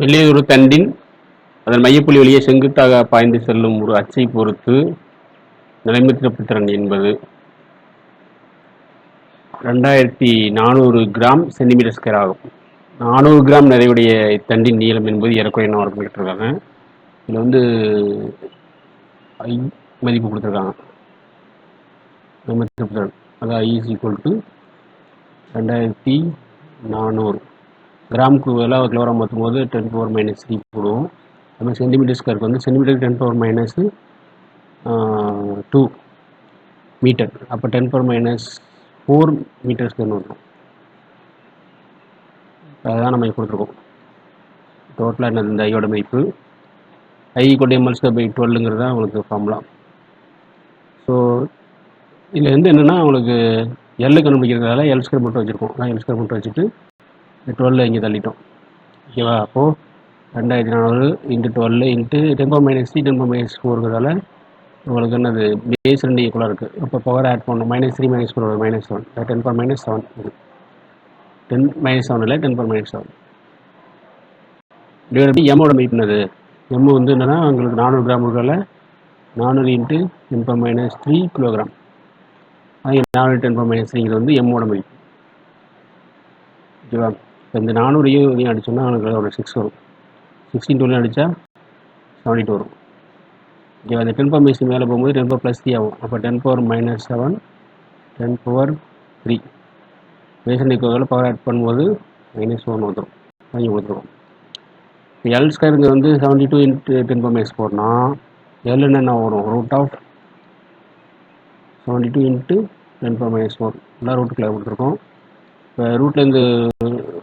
வெளியே ஒரு தண்டின் அதன் மையப்புள்ளி வழியே செங்குத்தாக பாய்ந்து செல்லும் ஒரு அச்சை பொறுத்து நிலைமத்திருப்புத்திறன் என்பது ரெண்டாயிரத்தி நானூறு கிராம் சென்டிமீட்டர் ஸ்கொயர் ஆகும். நானூறு கிராம் நிறைவுடைய இத்தண்டின் நீளம் என்பது ஏறக்குறைய நான் வரும் இதில் வந்து ஐ மதிப்பு கொடுத்துருக்காங்க. நிலைமத்திரப்பு திறன் அதாவது ஐ இஸ் ஈக்குவல் டு ரெண்டாயிரத்தி நானூறு. கிராமுக்கு எல்லாம் கிலோகிராம் மாற்றும் போது டென் பவர் மைனஸ் த்ரீ போடுவோம். அது சென்டிமீட்டர் ஸ்கொயருக்கு வந்து centimetre ten power minus two metre அப்போ ten power minus four metre ஸ்கொயர்னு வரும் அதுதான் நம்ம கொடுத்துருக்கோம். டோட்டலாக என்ன இந்த ஐயோட மதிப்பு. ஐ கொண்டு எம்எல் ஸ்கொயர் பை டுவெல்லுங்கிறது தான் உங்களுக்கு ஃபார்முலா ஸோ இதில் வந்து என்னென்னா உங்களுக்கு எல்லு கண்டுபிடிக்கிறதால எல் ஸ்கொயர் மட்டும் வச்சுருக்கோம். நான் எல் ஸ்கொயர் மட்டும் வச்சுட்டு டுவெல்ல இங்கே தள்ளிட்டோம். ஓகேவா அப்போது ரெண்டாயிரத்தி நானூறு into twelve into ten minus three ten minus ஃபோருங்கிறதால உங்களுக்கு என்னது பேஸ் ரெண்டு ஈக்குவலாக இருக்குது அப்போ பவர் ஆட் பண்ணணும். Minus three minus four minus seven ten power minus seven ten minus seven இல்லை ten power minus seven divide by எம்மோட மதிப்புனது எம் வந்து என்னென்னா உங்களுக்கு நானூறு கிராம் இருக்கிறதால நானூறு into ten power minus three kilogram அது நானூறு டென் பவர் மைனஸ் த்ரீங்கிறது வந்து எம்மோட மீட் ஓகேவா இப்போ இந்த நானூறையும் இதையும் அடிச்சோம்னா அவனுக்கு ஒரு சிக்ஸ் வரும். சிக்ஸ்டீன் டூலையும் அடித்தா செவன்டி டூ வரும். ஓகேவா அந்த டென் பவர் மைனஸ் மேலே போகும்போது டென் பவர் ப்ளஸ் த்ரீ ஆகும். அப்போ ten power minus seven ten power three passion power add பண்ணும்போது மைனஸ் ஒன் வந்துடும் வாங்கி கொடுத்துருவோம் இப்போ எல் ஸ்கொயருங்க வந்து seventy two into ten power minus ஃபோர்னா L என்ன வரும்? Root of seventy two into ten power minus four எல்லாம் ரூட்டுக்குள்ளே கொடுத்துருக்கோம் இப்போ ரூட்லேருந்து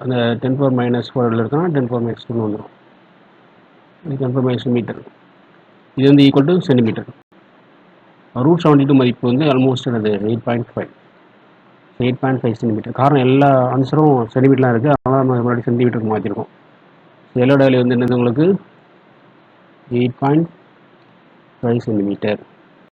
அந்த டென் ஃபோர் மைனஸ் ஃபோரில் இருக்குன்னா டென் ஃபோர் மைனஸ் டூன்னு வந்துடும் டென் ஃபோர் மைனஸ் மீட்டர் இது வந்து equal to centimetre root seventy two மதிப்பு வந்து ஆல்மோஸ்ட் அது eight point five eight point five centimetre காரணம் எல்லா ஆன்சரும் சென்டிமீட்டர்லாம் இருக்குது அதனால் நம்ம முன்னாடி சென்டிமீட்டருக்கு மாற்றிருக்கோம் எல்லோட வேல்யூ வந்து என்னது உங்களுக்கு? Eight point five centimetre